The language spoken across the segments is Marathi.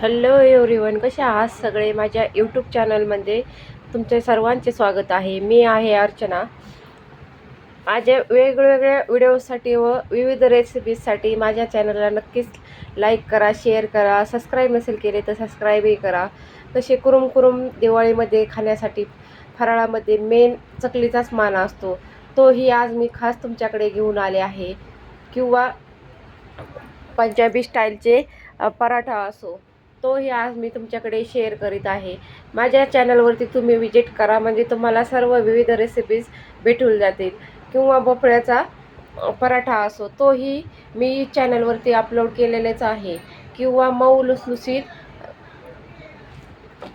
हॅलो एव्हरीवन कसे आहात सगळे? माझ्या यूट्यूब चॅनलमध्ये तुमचे सर्वांचे स्वागत आहे. मी आहे अर्चना. माझ्या वेगवेगळ्या व्हिडिओसाठी व विविध रेसिपीजसाठी माझ्या चॅनलला नक्कीच लाईक करा शेअर करा सबस्क्राईब नसेल केले तर सबस्क्राईबही करा. तसे कुरुम कुरुम दिवाळीमध्ये खाण्यासाठी फराळामध्ये मेन चकलीचाच मान असतो. तोही आज मी खास तुमच्याकडे घेऊन आले आहे. किंवा पंजाबी स्टाईलचे पराठा असो. तोही आज मी तुमच्याकडे शेअर करीत आहे. माझ्या चॅनलवरती तुम्ही विजिट करा म्हणजे तुम्हाला सर्व विविध रेसिपीज भेटून जातील. किंवा भोपळ्याचा पराठा असो तोही मी चॅनलवरती अपलोड केलेलेच आहे. किंवा मऊ लुसलुसीत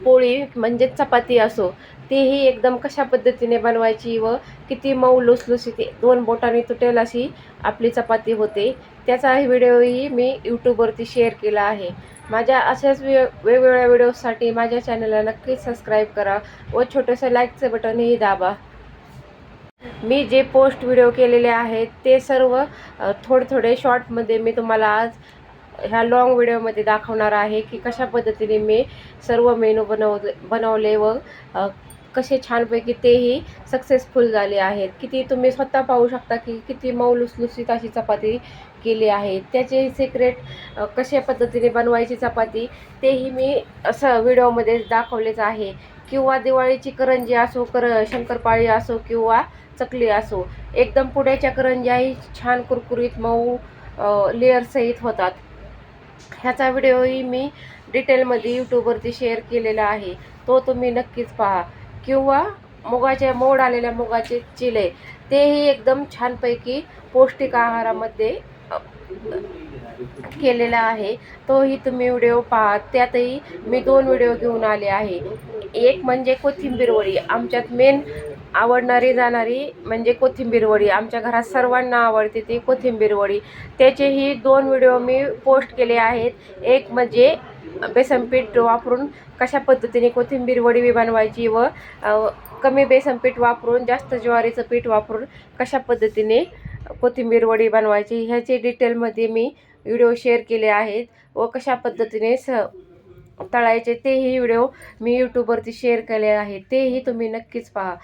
पोळी म्हणजे चपाती असो तीही एकदम कशा पद्धतीने बनवायची व किती मऊ लुसलुसीत दोन बोटांनी तुटेल अशी आपली चपाती होते. त्याचाही व्हिडिओही मी यूट्यूबवरती शेअर केला आहे. माझ्या अशाच वे वेगवेगळ्या व्हिडिओसाठी माझ्या चॅनलला नक्कीच सबस्क्राईब करा व छोटंसं लाईकचं बटनही दाबा. मी जे पोस्ट व्हिडिओ केलेले आहेत ते सर्व थोडे थोडे शॉर्टमध्ये मी तुम्हाला आज ह्या लॉंग व्हिडिओमध्ये दाखवणार आहे की कशा पद्धतीने मी सर्व मेनू बनवले बनवले व कसे छानपैकी तेही सक्सेसफुल झाले आहेत. किती तुम्ही स्वतः पाहू शकता की किती मऊ लुसलुसीत अशी चपाती केली आहे. त्याचे सिक्रेट कशा पद्धतीने बनवायची चपाती तेही मी असं व्हिडिओमध्ये दाखवलेच आहे. किंवा दिवाळीची करंजी असो कर शंकरपाळी असो किंवा चकली असो एकदम पुड्याच्या करंज्याही छान कुरकुरीत मऊ लेअरसहित होतात. ह्याचा व्हिडिओही मी डिटेलमध्ये यूट्यूबवरती शेअर केलेला आहे. तो तुम्ही नक्कीच पहा. किंवा मुगाच्या मोड आलेल्या मुगाचे चिले तेही एकदम छानपैकी पौष्टिक आहारामध्ये केलेला आहे. तोही तुम्ही व्हिडिओ पहा. त्यातही मी दोन व्हिडिओ घेऊन आले आहे. एक म्हणजे कोथिंबीर वडी. आमच्यात मेन आवडणारी जाणारी म्हणजे कोथिंबीर वडी. आमच्या घरात सर्वांना आवडते ती कोथिंबीर वडी. त्याचेही दोन व्हिडिओ मी पोस्ट केले आहेत. एक म्हणजे बेसनपीठ वापरून कशा पद्धतीने कोथिंबीर वडी बनवायची व कमी बेसन पीठ वापरून जास्त ज्वारीचं पीठ वापरून कशा पद्धतीने कोथिंबीर वडी बनवायची ह्याचे डिटेलमध्ये मी व्हिडिओ शेअर केले आहेत व कशा पद्धतीने स तळायचे तेही व्हिडिओ मी यूट्यूबवरती शेअर केले आहेत. तेही तुम्ही नक्कीच पहा.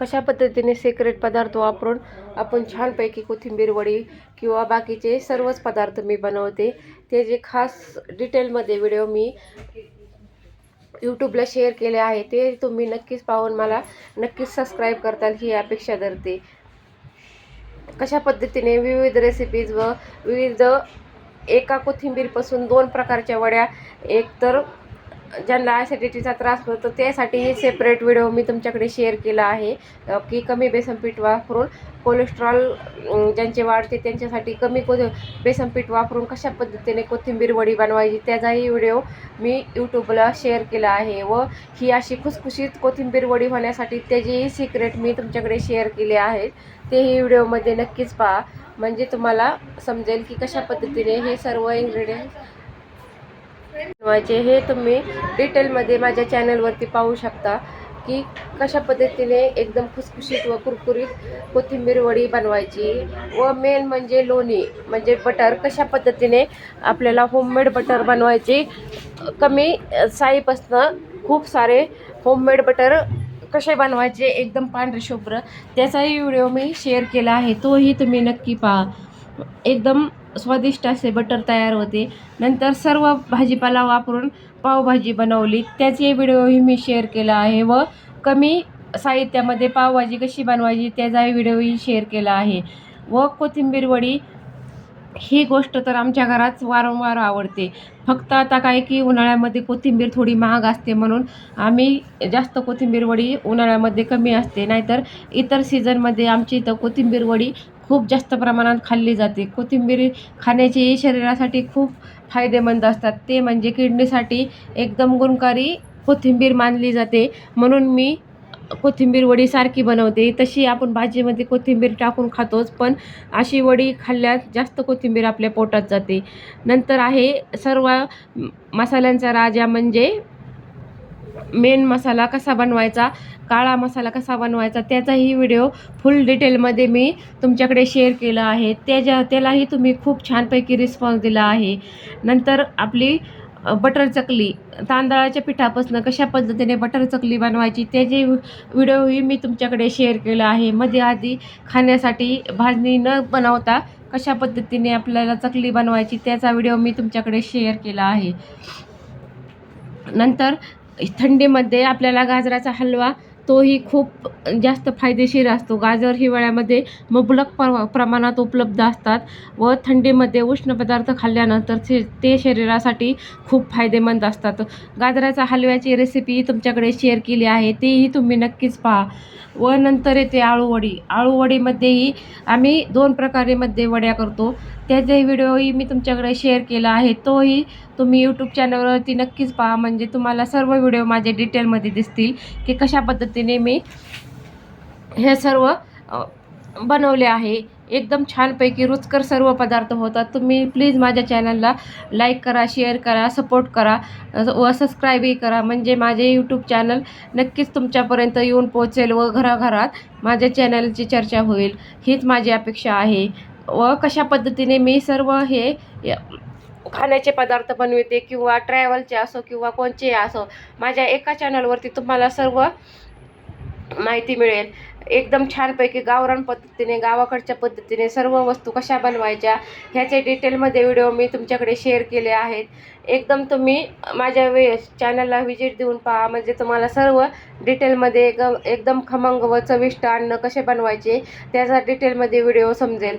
कशा पद्धतीने सिक्रेट पदार्थ वापरून आपण छानपैकी कोथिंबीर वडी किंवा बाकीचे सर्वच पदार्थ मी बनवते. ते जे खास डिटेलमध्ये व्हिडिओ मी यूट्यूबला शेअर केले आहे ते तुम्ही नक्कीच पाहून मला नक्कीच सबस्क्राईब करताल ही अपेक्षा धरते. कशा पद्धतीने विविध रेसिपीज व विविध एका कोथिंबीरपासून दोन प्रकारच्या वड्या एक तर ज्यांना ॲसिडिटीचा त्रास होतो त्यासाठी सेपरेट व्हिडिओ मी तुमच्याकडे शेअर केला आहे. की कमी बेसन पीठ वापरून कोलेस्ट्रॉल ज्यांचे वाढते त्यांच्यासाठी कमी को बेसन पीठ वापरून कशा पद्धतीने कोथिंबीर वडी बनवायची त्याचाही व्हिडिओ मी यूट्यूबला शेअर केला आहे व ही अशी खुसखुशीत कोथिंबीर वडी होण्यासाठी त्याचेही सिक्रेट मी तुमच्याकडे शेअर केले आहेत तेही व्हिडिओमध्ये नक्कीच पहा. म्हणजे तुम्हाला समजेल की कशा पद्धतीने हे सर्व इन्ग्रेडियंट्स बनवायचे हे तुम्ही डिटेलमध्ये माझ्या चॅनलवरती पाहू शकता की कशा पद्धतीने एकदम खुसखुशीत व कुरकुरीत कोथिंबीर वडी बनवायची व मेन म्हणजे लोणी म्हणजे बटर कशा पद्धतीने आपल्याला होममेड बटर बनवायचे. कमी साईपासनं खूप सारे होममेड बटर कसे बनवायचे एकदम पांढरे शुभ्र त्याचाही व्हिडिओ मी शेअर केला आहे. तोही तुम्ही नक्की पहा. एकदम स्वादिष्ट असे बटर तयार होते. नंतर सर्व भाजीपाला वापरून पावभाजी बनवली. त्याचे व्हिडिओही मी शेअर केला आहे व कमी साहित्यामध्ये पावभाजी कशी बनवायची त्याचाही व्हिडिओही शेअर केला आहे. व कोथिंबीर वडी ही गोष्ट तर आमच्या घरात वारंवार आवडते. फक्त आता काय की उन्हाळ्यामध्ये कोथिंबीर थोडी महाग असते म्हणून आम्ही जास्त कोथिंबीर वडी उन्हाळ्यामध्ये कमी असते. नाहीतर इतर सीझनमध्ये आमची इथं कोथिंबीर वडी खूप जास्त प्रमाणात खाल्ली जाते. कोथिंबीर खाण्याची शरीरासाठी खूप फायदेमंद असतात. ते म्हणजे किडनीसाठी एकदम गुणकारी कोथिंबीर मानली जाते. म्हणून मी कोथिंबीर वडी सारखी बनवते. तशी आपण भाजीमध्ये कोथिंबीर टाकून खातोच पण अशी वडी खाल्ल्यास जास्त कोथिंबीर आपल्या पोटात जाते. नंतर आहे सर्व मसाल्यांचा राजा म्हणजे मेन मसाला कसा बनवायचा काळा मसाला कसा बनवायचा त्याचाही व्हिडिओ फुल डिटेलमध्ये मी तुमच्याकडे शेअर केला आहे. त्याच्या त्यालाही तुम्ही खूप छानपैकी रिस्पॉन्स दिला आहे. नंतर आपली बटर चकली तांदळाच्या पिठापासून कशा पद्धतीने बटर चकली बनवायची त्याचे व्हिडिओही मी तुमच्याकडे शेअर केला आहे मध्ये आधी खाण्यासाठी भाजणी न बनवता कशा पद्धतीने आपल्याला चकली बनवायची त्याचा व्हिडिओ मी तुमच्याकडे शेअर केला आहे. नंतर थंडीमध्ये आपल्याला गाजराचा हलवा तोही खूप जास्त फायदेशीर असतो. गाजर हिवाळ्यामध्ये मुबलक प्र प्रमाणात उपलब्ध असतात व थंडीमध्ये उष्ण पदार्थ खाल्ल्यानंतर ते ते शरीरासाठी खूप फायदेमंद असतात. गाजराचा हलव्याची रेसिपी तुमच्याकडे शेअर केली आहे तेही तुम्ही नक्कीच पहा. व नंतर येते आळूवडी. आळूवडीमध्येही आम्ही दोन प्रकारेमध्ये वड्या करतो. त्याचाही व्हिडिओही मी तुमच्याकडे शेअर केला आहे तोही तुम्ही यूट्यूब चॅनलवरती नक्कीच पहा. म्हणजे तुम्हाला सर्व व्हिडिओ माझे डिटेलमध्ये दिसतील की कशा पद्धतीने मी हे सर्व बनवले आहे. एकदम छानपैकी रुचकर सर्व पदार्थ होतात. तुम्ही प्लीज माझ्या चॅनलला लाईक करा शेअर करा सपोर्ट करा व सबस्क्राईबही करा. म्हणजे माझे यूट्यूब चॅनल नक्कीच तुमच्यापर्यंत येऊन पोहोचेल व घराघरात माझ्या चॅनलची चर्चा होईल. हीच माझी अपेक्षा आहे. व कशा पद्धतीने मी सर्व हे य- खाण्याचे पदार्थ बनविते किंवा ट्रॅव्हलचे असो किंवा कोणचे असो माझ्या एका चॅनलवरती तुम्हाला सर्व माहिती मिळेल. एकदम छानपैकी गावरान पद्धतीने गावाकडच्या पद्धतीने सर्व वस्तू कशा बनवायच्या ह्याचे डिटेलमध्ये व्हिडिओ मी तुमच्याकडे शेअर केले आहेत. एकदम तुम्ही माझ्या वे चॅनलला व्हिजिट देऊन पहा. म्हणजे तुम्हाला सर्व डिटेलमध्ये एकदम एकदम खमंग व चविष्ट अन्न कसे बनवायचे त्याचा डिटेलमध्ये व्हिडिओ समजेल.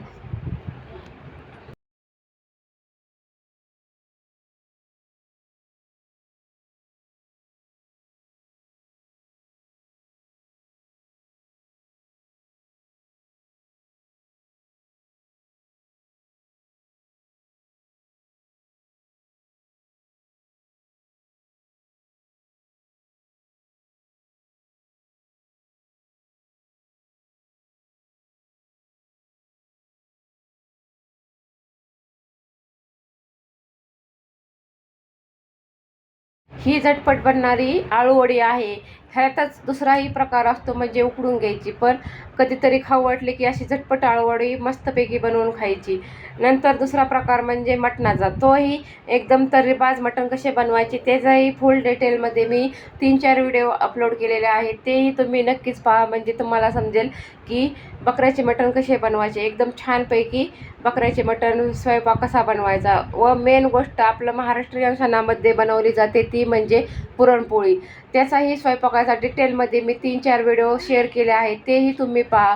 ही झटपट बनणारी आळूवडी आहे. ह्यातच दुसराही प्रकार असतो म्हणजे उकडून घ्यायची. पण कधीतरी खाऊ वाटले की अशी झटपट आळवडी मस्तपैकी बनवून खायची. नंतर दुसरा प्रकार म्हणजे मटणाचा. तोही एकदम तर्रीबाज मटण कसे बनवायचे त्याचाही फुल डिटेलमध्ये मी तीन चार व्हिडिओ अपलोड केलेले आहेत. तेही तुम्ही नक्कीच पहा. म्हणजे तुम्हाला समजेल की बकऱ्याचे मटण कसे बनवायचे. एकदम छानपैकी बकऱ्याचे मटण स्वयंपाक कसा बनवायचा. व मेन गोष्ट आपलं महाराष्ट्रीयन सणामध्ये बनवली जाते ती म्हणजे पुरणपोळी. त्याचाही स्वयंपाकाचा डिटेलमध्ये मी तीन चार व्हिडिओ शेअर केले आहेत. तेही तुम्ही पहा.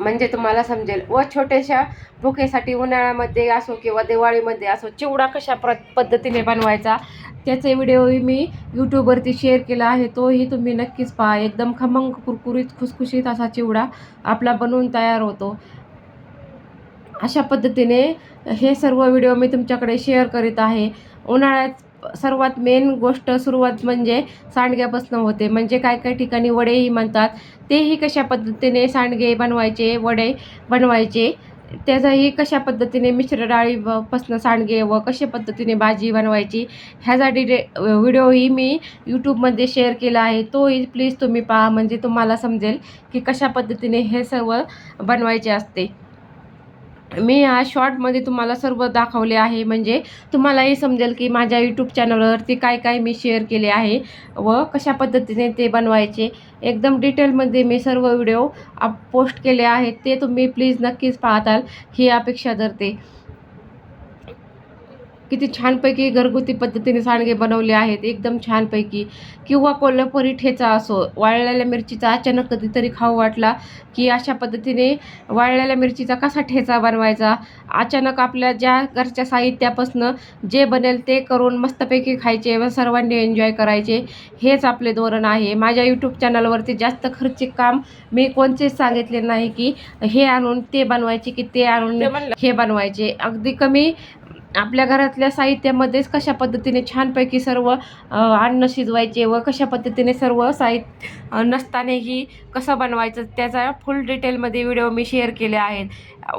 म्हणजे तुम्हाला समजेल. व छोट्याशा भुकेसाठी उन्हाळ्यामध्ये असो किंवा दिवाळीमध्ये असो चिवडा कशा प्र पद्धतीने बनवायचा त्याचे व्हिडिओही मी यूट्यूबवरती शेअर केला आहे. तोही तुम्ही नक्कीच पहा. एकदम खमंग कुरकुरीत खुसखुशीत असा चिवडा आपला बनवून तयार होतो. अशा पद्धतीने हे सर्व व्हिडिओ मी तुमच्याकडे शेअर करीत आहे. उन्हाळ्यात सर्वात मेन गोष्ट सुरुवात म्हणजे सांडग्यापासून होते. म्हणजे काय काय ठिकाणी वडेही म्हणतात. तेही कशा पद्धतीने सांडगे बनवायचे वडे बनवायचे त्याचाही कशा पद्धतीने मिश्र डाळीपासून सांडगे व कशा पद्धतीने भाजी बनवायची ह्यासाठी व्हिडिओही मी यूट्यूबमध्ये शेअर केला आहे. तोही प्लीज तुम्ही पहा. म्हणजे तुम्हाला समजेल की कशा पद्धतीने हे सर्व बनवायचे असते. मी या शॉर्टमध्ये तुम्हाला सर्व दाखवले आहे. म्हणजे तुम्हालाही समजेल की माझ्या यूट्यूब चॅनलवरती काय काय मी शेअर केले आहे व कशा पद्धतीने ते बनवायचे. एकदम डिटेलमध्ये मी सर्व व्हिडिओ अप पोस्ट केले आहेत. ते तुम्ही प्लीज नक्कीच पाहताल. ही अपेक्षा धरते. किती छानपैकी घरगुती पद्धतीने सांडगे बनवले आहेत एकदम छानपैकी. किंवा कोल्हापुरी ठेचा असो वाळलेल्या मिरचीचा अचानक कधीतरी खाऊ वाटला की अशा पद्धतीने वाळलेल्या मिरचीचा कसा ठेचा बनवायचा? अचानक आपल्या ज्या घरच्या साहित्यापासून जे बनेल ते करून मस्तपैकी खायचे व सर्वांनी एन्जॉय करायचे हेच आपले धोरण आहे. माझ्या यूट्यूब चॅनलवरती जास्त खर्चिक काम मी कोणतेच सांगितले नाही की हे आणून ते बनवायचे की ते आणून हे बनवायचे. अगदी कमी आपल्या घरातल्या साहित्यामध्येच कशा पद्धतीने छानपैकी सर्व अन्न शिजवायचे व कशा पद्धतीने सर्व साहित्य नसतानाही कसं बनवायचं त्याचा फुल डिटेलमध्ये व्हिडिओ मी शेअर केले आहेत.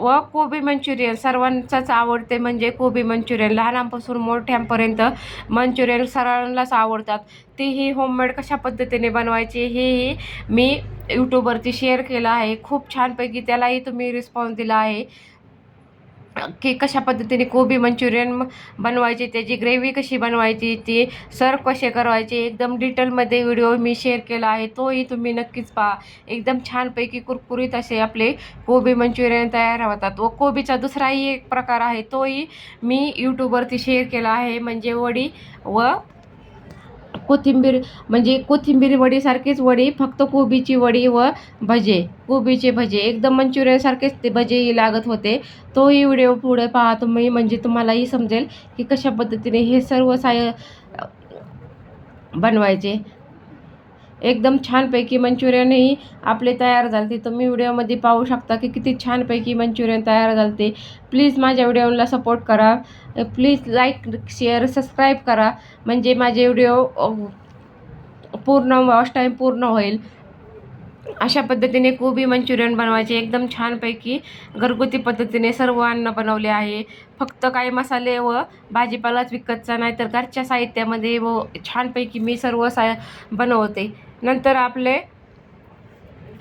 व कोबी मंचुरियन सर्वांचाच आवडते म्हणजे कोबी मंचुरियन. लहानांपासून मोठ्यांपर्यंत मंचुरियन सर्वांनाच आवडतात. तेही होममेड कशा पद्धतीने बनवायचे हेही मी यूट्यूबवरती शेअर केलं आहे. खूप छानपैकी त्यालाही तुम्ही रिस्पॉन्स दिला आहे. की कशा पद्धतीने कोबी मंचुरियन बनवायची त्याची ग्रेव्ही कशी बनवायची ती सर्व कसे करायचे एकदम डिटेलमध्ये व्हिडिओ मी शेअर केला आहे तोही तुम्ही नक्कीच पहा. एकदम छानपैकी कुरकुरीत असे आपले कोबी मंचुरियन तयार होतात. व कोबीचा दुसराही एक प्रकार आहे तोही मी यूट्यूबवरती शेअर केला आहे म्हणजे वडी व कोथिंबीर म्हणजे कोथिंबीर वडीसारखीच वडी फक्त कोबीची वडी व भजे कोबीचे भजे. एकदम मंचुरियनसारखेच ते भजेही लागत होते. तोही व्हिडिओ पुढे पहा तुम्ही म्हणजे तुम्हालाही समजेल की कशा पद्धतीने हे सर्व साय बनवायचे. एकदम छानपैकी मंचुरियनही आपले तयार झाले तुम्ही व्हिडिओमध्ये पाहू शकता की किती छानपैकी मंचुरियन तयार झालते. प्लीज माझ्या व्हिडिओला सपोर्ट करा. प्लीज लाईक शेअर सबस्क्राईब करा. म्हणजे माझे व्हिडिओ पूर्ण वॉश टाईम पूर्ण होईल. अशा पद्धतीने कोबी मंचुरियन बनवायचे. एकदम छानपैकी घरगुती पद्धतीने सर्व अन्न बनवले आहे. फक्त काही मसाले व भाजीपालाच विकतचा नाही तर घरच्या साहित्यामध्ये व छानपैकी मी सर्व सा बनवते. नंतर आपले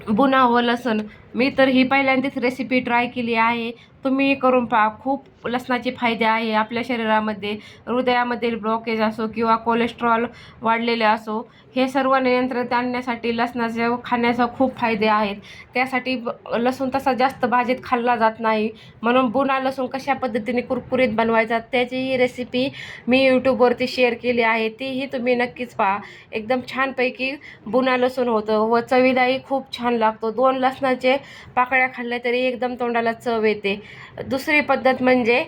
बुना व लसण. मी तर ही पहिल्यांदाच रेसिपी ट्राय केली आहे. तुम्ही करून पहा. खूप लसणाचे फायदे आहे आपल्या शरीरामध्ये. हृदयामधील ब्लॉकेज असो किंवा कोलेस्ट्रॉल वाढलेले असो हे सर्व नियंत्रणात आणण्यासाठी लसणाचे खाण्याचा खूप फायदे आहेत. त्यासाठी लसूण तसा जास्त भाजीत खाल्ला जात नाही. म्हणून बुना लसूण कशा पद्धतीने कुरकुरीत बनवायचा त्याचीही रेसिपी मी यूट्यूबवरती शेअर केली आहे. तीही तुम्ही नक्कीच पहा. एकदम छानपैकी बुना लसूण होतं व चवीलाही खूप छान लागतो. दोन लसणाचे पाकळ्या खाल्ल्या तरी एकदम तोंडाला चव येते. दुसरी पद्धत म्हणजे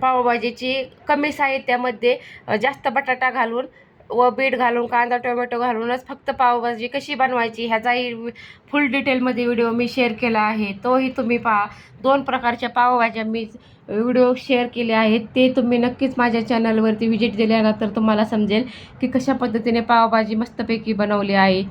पावभाजीची कमी साहित्यामध्ये जास्त बटाटा घालून व बीट घालून कांदा टोमॅटो घालूनच फक्त पावभाजी कशी बनवायची ह्याचाही फुल डिटेलमध्ये व्हिडिओ मी शेअर केला आहे. तोही तुम्ही पहा. दोन प्रकारच्या पावभाज्या मी व्हिडिओ शेअर केले आहेत. ते तुम्ही नक्कीच माझ्या चॅनलवरती व्हिजिट दिल्यानंतर तुम्हाला समजेल की कशा पद्धतीने पावभाजी मस्तपैकी बनवली आहे.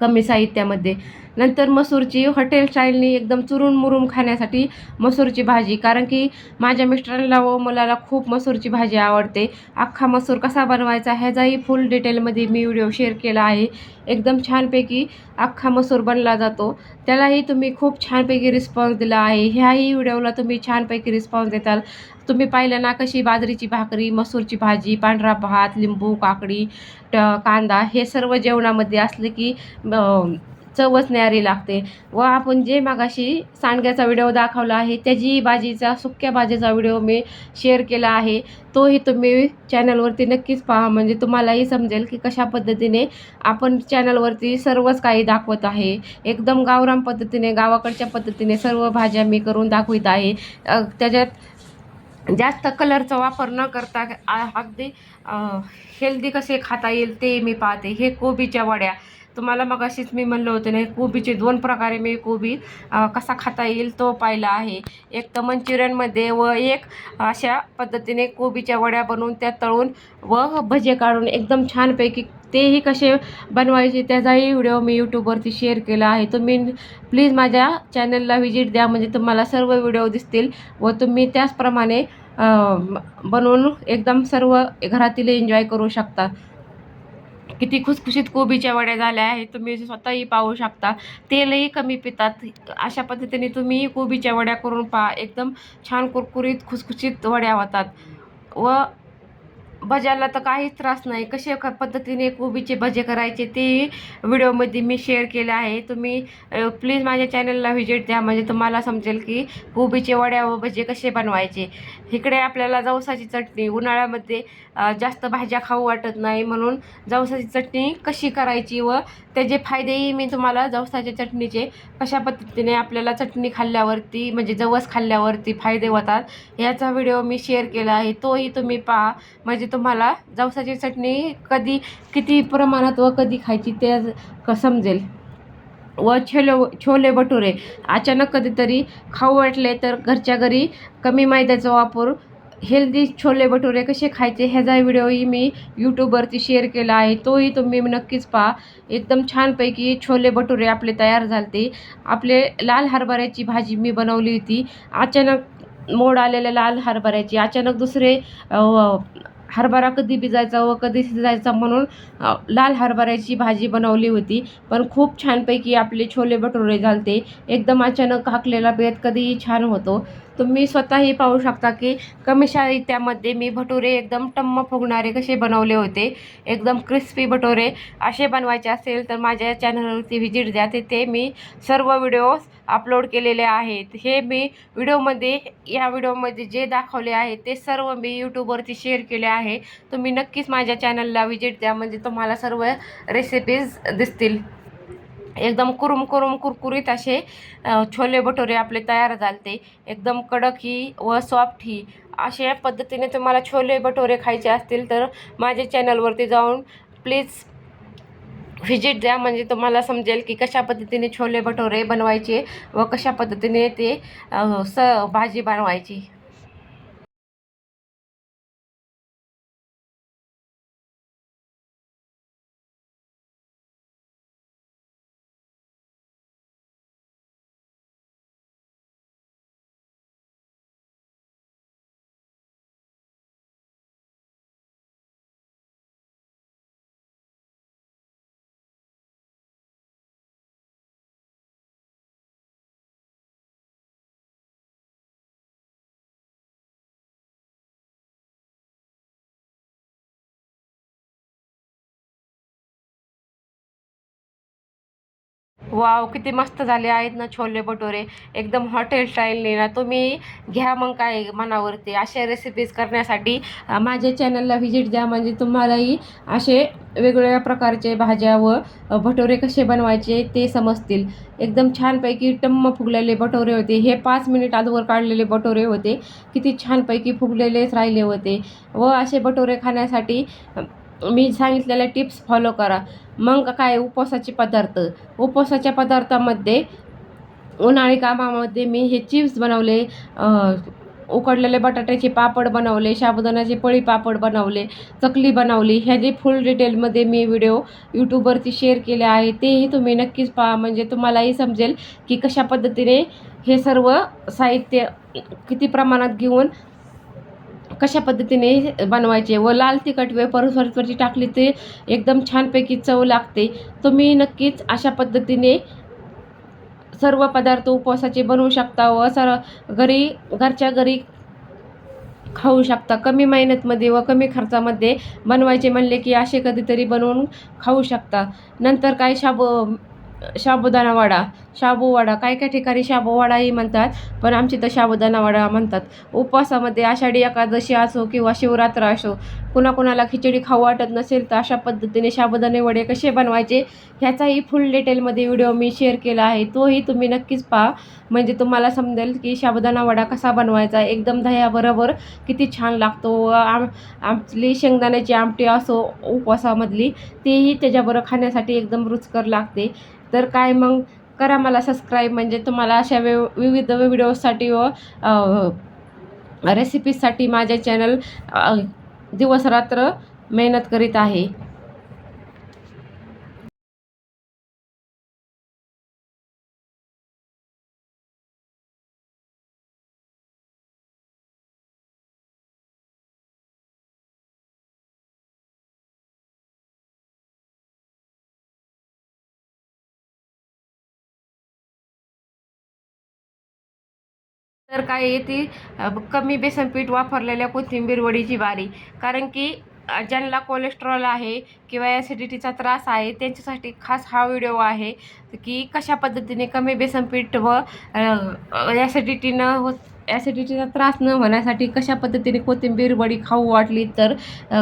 कमी साहित्यामध्ये. नंतर मसूरची हॉटेल स्टाईलनी एकदम चुरून मुरून खाण्यासाठी मसूरची भाजी. कारण की माझ्या मिस्टरांना व मुलाला खूप मसूरची भाजी आवडते. अख्खा मसूर कसा बनवायचा ह्याचाही फुल डिटेलमध्ये मी व्हिडिओ शेअर केला आहे. एकदम छानपैकी अख्खा मसूर बनला जातो. त्यालाही तुम्ही खूप छानपैकी रिस्पॉन्स दिला आहे. ह्याही व्हिडिओला तुम्ही छानपैकी रिस्पॉन्स देताल. तुम्ही पाहिलं ना कशी बाजरीची भाकरी मसूरची भाजी पांढरा भात लिंबू काकडी ट कांदा हे सर्व जेवणामध्ये असले की चवच न्यारी लागते. व आपण जे मागाशी सांडग्याचा व्हिडिओ दाखवला आहे त्याची भाजीचा सुक्या भाजीचा व्हिडिओ मी शेअर केला आहे. तोही तुम्ही चॅनलवरती नक्कीच पहा. म्हणजे तुम्हालाही समजेल की कशा पद्धतीने आपण चॅनलवरती सर्वच काही दाखवत आहे. एकदम गावराम पद्धतीने गावाकडच्या पद्धतीने सर्व भाज्या मी करून दाखवित आहे. त्याच्यात जास्त कलरचा वापर न करता अगदी हेल्दी कसे खाता येईल ते मी पाहते. हे कोबीच्या वड्या. तुम्हाला मग अशीच मी म्हणलं होतं ना कोबीचे दोन प्रकारे मी कोबी कसा खाता येईल तो पाहिला आहे. एक तर मंचुरियनमध्ये व एक अशा पद्धतीने कोबीच्या वड्या बनवून त्या तळून व भजे काढून एकदम छानपैकी तेही कसे बनवायचे त्याचाही व्हिडिओ मी यूट्यूबवरती शेअर केला आहे. तुम्ही प्लीज माझ्या चॅनलला व्हिजिट द्या म्हणजे तुम्हाला सर्व व्हिडिओ दिसतील व तुम्ही त्याचप्रमाणे बनवून एकदम सर्व घरातील एन्जॉय करू शकता. किती खुसखुशीत कोबीच्या वड्या झाल्या आहेत तुम्ही स्वतःही पाहू शकता. तेलही कमी पितात. अशा पद्धतीने तुम्ही कोबीच्या वड्या करून पहा. एकदम छान कुरकुरीत खुसखुशीत वड्या होतात. व भज्याला तर काहीच त्रास नाही. कसे पद्धतीने कोबीचे भजे करायचे ते व्हिडिओमध्ये मी शेअर केले आहे. तुम्ही प्लीज माझ्या चॅनलला व्हिजिट द्या. म्हणजे तुम्हाला समजेल की कोबीचे वड्या व भजे कसे बनवायचे. इकडे आपल्याला जवसाची चटणी उन्हाळ्यामध्ये जास्त भाज्या खाऊ वाटत नाही म्हणून जवसाची चटणी कशी करायची व त्याचे फायदेही मी तुम्हाला जवसाच्या चटणीचे कशा पद्धतीने आपल्याला चटणी खाल्ल्यावरती म्हणजे जवस खाल्ल्यावरती फायदे होतात याचा व्हिडिओ मी शेअर केला आहे. तोही तुम्ही पहा. म्हणजे तुम्हाला जवसाची चटणी कधी किती प्रमाणात व कधी खायची ते क समजेल. व छोले छोले भटुरे. अचानक कधीतरी खाऊ वाटले तर घरच्या घरी कमी मैद्याचा वापर हेल्दी छोले भटुरे कसे खायचे ह्याचा व्हिडिओही मी यूट्यूबवरती शेअर केला आहे. तोही तुम्ही नक्कीच पहा. एकदम छानपैकी छोले भटुरे आपले तयार झालते. आपले लाल हरभऱ्याची भाजी मी बनवली होती. अचानक मोड आलेल्या लाल हरभऱ्याची. अचानक दुसरे हरभरा कधी भिजायचा व कधी शिजायचा म्हणून लाल हरभऱ्याची भाजी बनवली होती. पण खूप छानपैकी आपले छोले भटुरे झालते. एकदम अचानक हाकलेला बेत कधीही छान होतो. तुम्ही स्वतःही पाहू शकता की कमी साहित्यामध्ये मी भटुरे एकदम टम्म फुगणारे कसे बनवले होते एकदम क्रिस्पी भटुरे असे बनवायचे असेल तर माझ्या चॅनलवरती व्हिजिट द्या. तिथे मी सर्व व्हिडिओज अपलोड केलेले आहेत. हे मी व्हिडिओमध्ये या व्हिडिओमध्ये जे दाखवले आहे ते सर्व मी यूट्यूबवरती शेअर केले आहे. तुम्ही नक्कीच माझ्या चॅनलला व्हिजिट द्या. म्हणजे तुम्हाला सर्व रेसिपीज दिसतील. एकदम कुरुम कुरुम कुरकुरीत असे छोले भटुरे आपले तयार झालते. एकदम कडक ही व सॉफ्ट ही. अशा पद्धतीने तुम्हाला छोले भटुरे खायचे असतील तर माझ्या चॅनलवरती जाऊन प्लीज व्हिजिट द्या. म्हणजे तुम्हाला समजेल की कशा पद्धतीने छोले भटुरे बनवायचे व कशा पद्धतीने ते स भाजी बनवायची. वाव किती मस्त झाले आहेत ना छोले भटुरे. एकदम हॉटेल स्टाईलने ना तुम्ही घ्या मग काय मनावरती. अशा रेसिपीज करण्यासाठी माझ्या चॅनलला व्हिजिट द्या. म्हणजे तुम्हालाही असे वेगवेगळ्या प्रकारचे भाज्या व भटोरे भटुरे कसे बनवायचे ते समजतील. एकदम छानपैकी टम्म फुगलेले भटोरे होते. हे पाच मिनिट अगोदर काढलेले भटोरे होते. किती छानपैकी फुगलेलेच राहिले होते. व असे भटोरे खाण्यासाठी मी सांगितलेल्या टिप्स फॉलो करा. मग काय उपवासाचे पदार्थ? उपवासाच्या पदार्थामध्ये उन्हाळी कामामध्ये मी हे चिप्स बनवले उकडलेले बटाट्याचे पापड बनवले साबुदाण्याचे पळी पापड बनवले चकली बनवली. ह्याची फुल डिटेलमध्ये मी व्हिडिओ यूट्यूबवरती शेअर केले आहे तेही तुम्ही नक्कीच पहा. म्हणजे तुम्हालाही समजेल की कशा पद्धतीने हे सर्व साहित्य किती प्रमाणात घेऊन कशा पद्धतीने बनवायचे व लाल तिखट वे परस्वरची टाकली ते एकदम छानपैकी चव लागते. तुम्ही नक्कीच अशा पद्धतीने सर्व पदार्थ उपवासाचे बनवू शकता व सर घरी घरच्या घरी खाऊ शकता. कमी मेहनतमध्ये व कमी खर्चामध्ये बनवायचे म्हणले की असे कधीतरी बनवून खाऊ शकता. नंतर काय शाब साबुदाणा वडा शाबू वडा काही काही ठिकाणी शाबू वडाही म्हणतात पण आमची तर साबुदाणा वडा म्हणतात. उपवासामध्ये आषाढी एकादशी असो किंवा शिवरात्र असो कुणाकुणाला खिचडी खाऊ वाटत नसेल तर अशा पद्धतीने साबुदाणे वडे कसे बनवायचे ह्याचाही फुल डिटेलमध्ये व्हिडिओ मी शेअर केला आहे. तोही तुम्ही नक्कीच पहा. म्हणजे तुम्हाला समजेल की साबुदाणा वडा कसा बनवायचा. एकदम दह्याबरोबर किती छान लागतो. व आम आपली शेंगदाण्याची आमटी असो उपवासामधली तेही त्याच्याबरोबर खाण्यासाठी एकदम रुचकर लागते. तर काय मग करा मला सबस्क्राईब म्हणजे तुम्हाला अशा वे विविध व्हिडिओसाठी व रेसिपीजसाठी माझे चॅनल दिवसरात्र मेहनत करीत आहे. तर काय येते कमी बेसन पीठ वापरलेल्या कोथिंबीर वडीची बारी. कारण की ज्यांना कोलेस्ट्रॉल आहे किंवा ॲसिडिटीचा त्रास आहे त्यांच्यासाठी खास हा व्हिडिओ आहे की कशा पद्धतीने कमी बेसन पीठ व ॲसिडिटीनं होत ॲसिडिटीचा त्रास न होण्यासाठी कशा पद्धतीने कोथिंबीर वडी खाऊ वाटली तर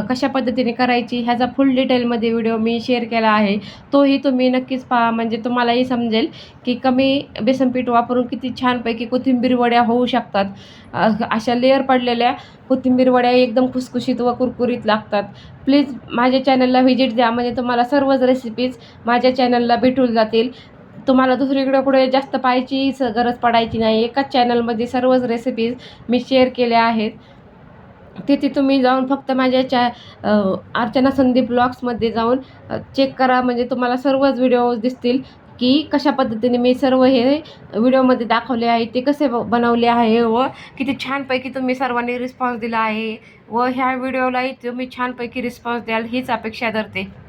कशा पद्धतीने करायची ह्याचा फुल डिटेलमध्ये व्हिडिओ मी शेअर केला आहे. तोही तुम्ही नक्कीच पहा. म्हणजे तुम्हालाही समजेल की कमी बेसनपीठ वापरून किती छानपैकी कोथिंबीर वड्या होऊ शकतात. अशा लेअर पडलेल्या कोथिंबीर वड्या एकदम खुसखुशीत व कुरकुरीत लागतात. प्लीज माझ्या चॅनलला व्हिजिट द्या. म्हणजे तुम्हाला सर्वच रेसिपीज माझ्या चॅनलला भेटून जातील. तुम्हाला दुसरीकडे कुठे जास्त पाहायची स- गरज पडायची नाही. एकाच चॅनलमध्ये सर्वच रेसिपीज मी शेअर केल्या आहेत. तिथे तुम्ही जाऊन फक्त माझ्या चॅ अर्चना संदीप ब्लॉग्समध्ये जाऊन चेक करा. म्हणजे तुम्हाला सर्वच व्हिडिओज दिसतील की कशा पद्धतीने मी सर्व हे व्हिडिओमध्ये दाखवले आहे ते कसे ब- बनवले आहे व किती छानपैकी तुम्ही सर्वांनी रिस्पॉन्स दिला आहे व ह्या व्हिडिओलाही तुम्ही छानपैकी रिस्पॉन्स द्याल हीच अपेक्षा धरते.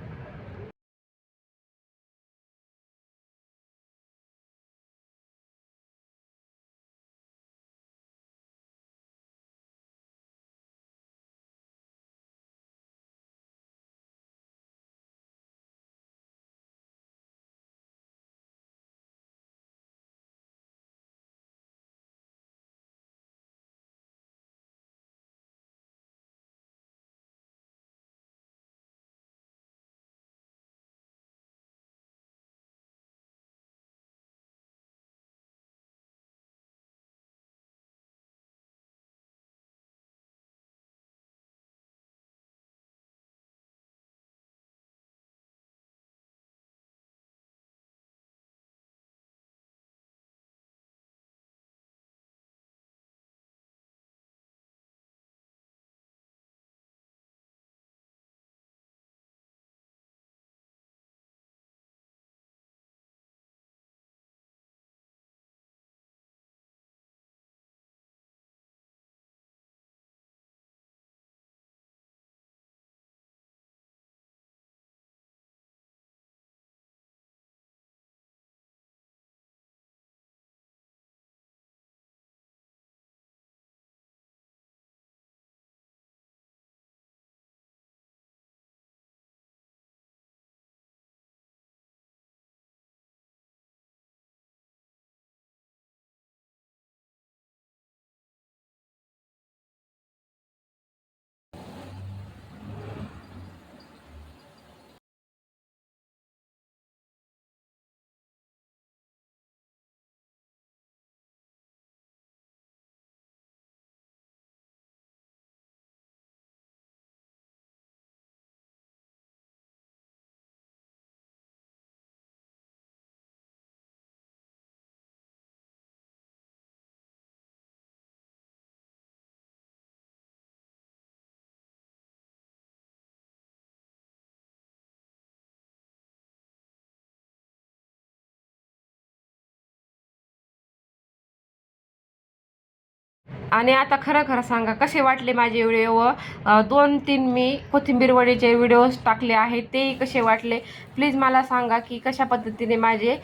आणि आता खरं खरं सांगा कसे वाटले माझे व्हिडिओ व दोन तीन मी कोथिंबीर वडीचे व्हिडिओज टाकले आहेत तेही कसे वाटले? प्लीज मला सांगा की कशा पद्धतीने माझे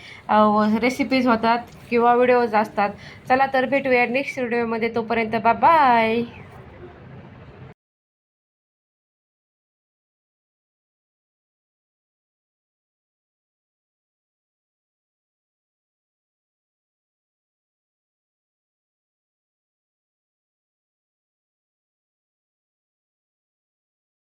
रेसिपीज होतात किंवा व्हिडिओज असतात. चला तर भेटूया नेक्स्ट व्हिडिओमध्ये तोपर्यंत बाय